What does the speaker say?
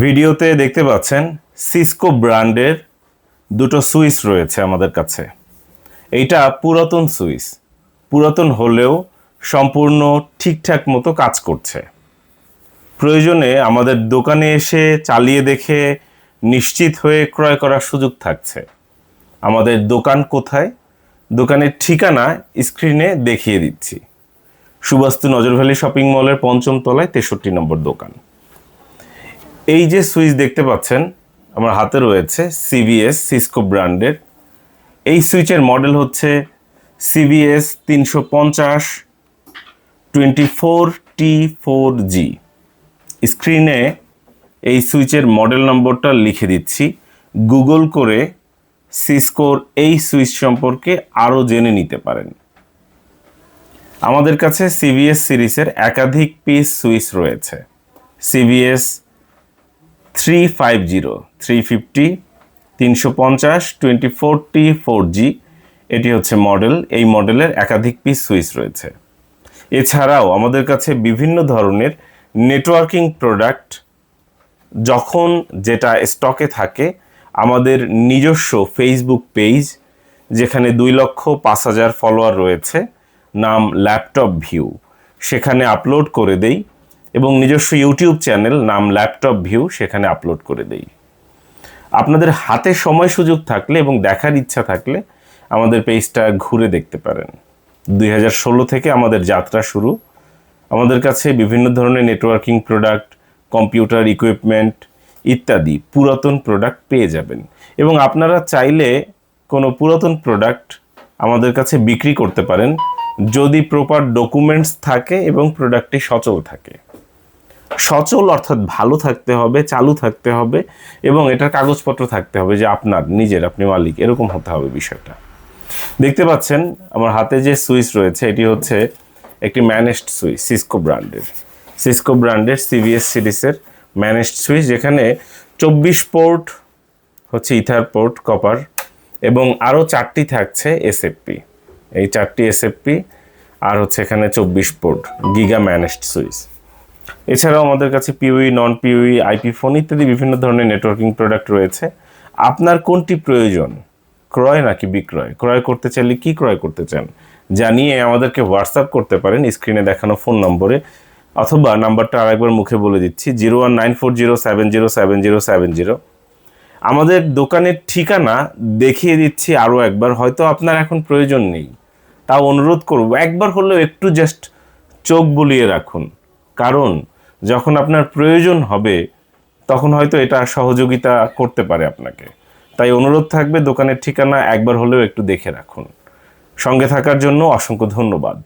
ভিডিওতে দেখতে পাচ্ছেন সিসকো ব্র্যান্ডের দুটো সুইচ রয়েছে আমাদের কাছে। এইটা পুরাতন সুইচ। পুরাতন হলেও সম্পূর্ণ ঠিকঠাক মতো কাজ করছে। প্রয়োজনে আমাদের দোকানে এসে চালিয়ে দেখে নিশ্চিত হয়ে ক্রয় করার সুযোগ থাকছে। আমাদের দোকান কোথায়? দোকানের ঠিকানা স্ক্রিনে দেখিয়ে দিচ্ছি। সুবাস্তু নজরভ্যালি শপিং মলের পঞ্চম তলায় তেষট্টি নম্বর দোকান। এই যে সুইচ দেখতে পাচ্ছেন, আমার হাতে রয়েছে সিবিএস সিসকো ব্র্যান্ডের এই সুইচের মডেল হচ্ছে সিবিএস তিনশো পঞ্চাশ twenty four T four G স্ক্রিনে এই সুইচের মডেল নম্বরটা লিখে দিচ্ছি। গুগল করে সিসকোর এই সুইচ সম্পর্কে আরও জেনে নিতে পারেন। আমাদের কাছে সিবিএস সিরিজের একাধিক পিস সুইচ রয়েছে। CBS three five zero three fifty তিনশো পঞ্চাশ twenty four T four G এটি হচ্ছে মডেল এই মডেলের একাধিক পিস সুইচ রয়েছে। এছাড়াও আমাদের কাছে বিভিন্ন ধরনের নেটওয়ার্কিং প্রোডাক্ট যখন যেটা স্টকে থাকে, আমাদের নিজস্ব ফেসবুক পেজ যেখানে দুই লক্ষ পাঁচ হাজার ফলোয়ার রয়েছে, নাম ল্যাপটপ ভিউ সেখানে আপলোড করে দেই। এবং নিজস্ব ইউটিউব চ্যানেল নাম ল্যাপটপ ভিউ সেখানে আপলোড করে দেই। আপনাদের হাতে সময় সুযোগ থাকলে এবং দেখার ইচ্ছা থাকলে আমাদের পেজটা ঘুরে দেখতে পারেন। দুই হাজার ষোলো থেকে আমাদের যাত্রা শুরু। আমাদের কাছে বিভিন্ন ধরনের নেটওয়ার্কিং প্রোডাক্ট কম্পিউটার ইকুইপমেন্ট ইত্যাদি পুরাতন প্রোডাক্ট পেয়ে যাবেন। এবং আপনারা চাইলে কোনো পুরাতন প্রোডাক্ট আমাদের কাছে বিক্রি করতে পারেন। যদি প্রপার ডকুমেন্টস থাকে এবং প্রোডাক্টটি সচল থাকে। সচল অর্থাৎ ভালো থাকতে হবে, চালু থাকতে হবে এবং এটার কাগজপত্র থাকতে হবে যে আপনার, নিজের, আপনি মালিক। এরকম হতে হবে বিষয়টা। দেখতে পাচ্ছেন, আমার হাতে যে সুইচ রয়েছে, এটি হচ্ছে একটি ম্যানেজড সুইচ, সিসকো ব্র্যান্ডের। সিসকো ব্র্যান্ডের সিভিএস সিরিজের ম্যানেজড সুইচ, যেখানে চব্বিশ পোর্ট হচ্ছে ইথার পোর্ট, কপার এবং আরও চারটি থাকছে এসএফপি এই চারটি এসএফপি আর হচ্ছে এখানে চব্বিশ পোর্ট, গিগা ম্যানেজড সুইচ। এছাড়াও আমাদের কাছে পিউই নন পিউই আইপি ফোন ইত্যাদি বিভিন্ন ধরনের নেটওয়ার্কিং প্রোডাক্ট রয়েছে। আপনার কোনটি প্রয়োজন? ক্রয় নাকি বিক্রয়? ক্রয় করতে চাইলে কি ক্রয় করতে চান? জানিয়ে আমাদেরকে হোয়াটসঅ্যাপ করতে পারেন স্ক্রিনে দেখানো ফোন নম্বরে, অথবা নাম্বারটা আরেকবার মুখে বলে দিচ্ছি zero one nine four zero seven zero seven zero seven zero আমাদের দোকানের ঠিকানা দেখিয়ে দিচ্ছি আরও একবার, হয়তো আপনার এখন প্রয়োজন নেই। তাও অনুরোধ করব, একবার হলেও একটু জাস্ট চোখ বুলিয়ে রাখুন। কারণ যখন আপনার প্রয়োজন হবে, তখন হয়তো এটা সহযোগিতা করতে পারে আপনাকে। তাই অনুরোধ থাকবে দোকানের ঠিকানা একবার হলেও একটু দেখে রাখুন। সঙ্গে থাকার জন্য অসংখ্য ধন্যবাদ।